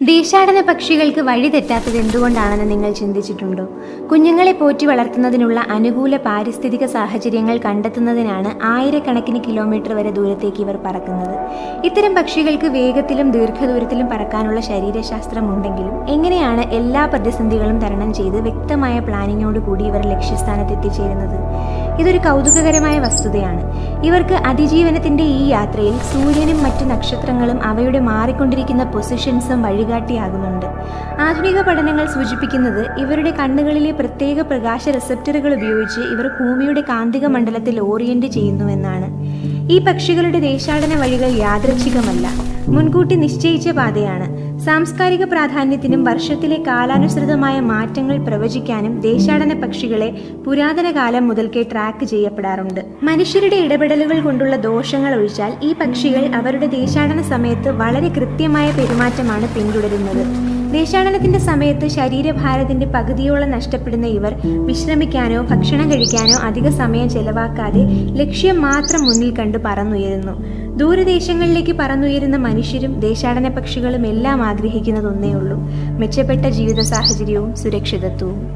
ദേശാടന പക്ഷികൾക്ക് വഴി തെറ്റാത്തത് എന്തുകൊണ്ടാണെന്ന് നിങ്ങൾ ചിന്തിച്ചിട്ടുണ്ടോ? കുഞ്ഞുങ്ങളെ പോറ്റി വളർത്തുന്നതിനുള്ള അനുകൂല പാരിസ്ഥിതിക സാഹചര്യങ്ങൾ കണ്ടെത്തുന്നതിനാണ് ആയിരക്കണക്കിന് കിലോമീറ്റർ വരെ ദൂരത്തേക്ക് ഇവർ പറക്കുന്നത്. ഇത്തരം പക്ഷികൾക്ക് വേഗത്തിലും ദീർഘദൂരത്തിലും പറക്കാനുള്ള ശരീരശാസ്ത്രം ഉണ്ടെങ്കിലും എങ്ങനെയാണ് എല്ലാ പ്രതിസന്ധികളും തരണം ചെയ്ത് വ്യക്തമായ പ്ലാനിങ്ങോട് കൂടി ഇവർ ലക്ഷ്യസ്ഥാനത്ത് എത്തിച്ചേരുന്നത് ഇതൊരു കൗതുകകരമായ വസ്തുതയാണ്. ഇവർക്ക് അതിജീവനത്തിന്റെ ഈ യാത്രയിൽ സൂര്യനും മറ്റു നക്ഷത്രങ്ങളും അവയുടെ മാറിക്കൊണ്ടിരിക്കുന്ന പൊസിഷൻസും വഴികാട്ടിയാകുന്നുണ്ട് ആധുനിക പഠനങ്ങൾ സൂചിപ്പിക്കുന്നത് ഇവരുടെ കണ്ണുകളിലെ പ്രത്യേക പ്രകാശ റിസപ്റ്ററുകൾ ഉപയോഗിച്ച് ഇവർ ഭൂമിയുടെ കാന്തിക മണ്ഡലത്തിൽ ഓറിയന്റ് ചെയ്യുന്നുവെന്നാണ്. ഈ പക്ഷികളുടെ ദേശാടന വഴികൾ യാദൃച്ഛികമല്ല. മുൻകൂട്ടി നിശ്ചയിച്ച പാതയാണ്. സാംസ്കാരിക പ്രാധാന്യത്തിനും വർഷത്തിലെ കാലാനുസൃതമായ മാറ്റങ്ങൾ പ്രവചിക്കാനും ദേശാടന പക്ഷികളെ പുരാതന കാലം മുതൽക്കേ ട്രാക്ക് ചെയ്യപ്പെടാറുണ്ട്. മനുഷ്യരുടെ ഇടപെടലുകൾ കൊണ്ടുള്ള ദോഷങ്ങൾ ഒഴിച്ചാൽ ഈ പക്ഷികൾ അവരുടെ ദേശാടന സമയത്ത് വളരെ കൃത്യമായ പെരുമാറ്റമാണ് പിന്തുടരുന്നത്. ദേശാടനത്തിന്റെ സമയത്ത് ശരീരഭാരത്തിന്റെ പകുതിയോളം നഷ്ടപ്പെടുന്ന ഇവർ വിശ്രമിക്കാനോ ഭക്ഷണം കഴിക്കാനോ അധിക സമയം ചെലവാക്കാതെ ലക്ഷ്യം മാത്രം മുന്നിൽ കണ്ട് പറന്നുയരുന്നു. ദൂരദേശങ്ങളിലേക്ക് പറന്നുയരുന്ന മനുഷ്യരും ദേശാടന പക്ഷികളും എല്ലാം ആഗ്രഹിക്കുന്നത് ഒന്നേ ഉള്ളൂ. മെച്ചപ്പെട്ട ജീവിത സാഹചര്യവും സുരക്ഷിതത്വവും.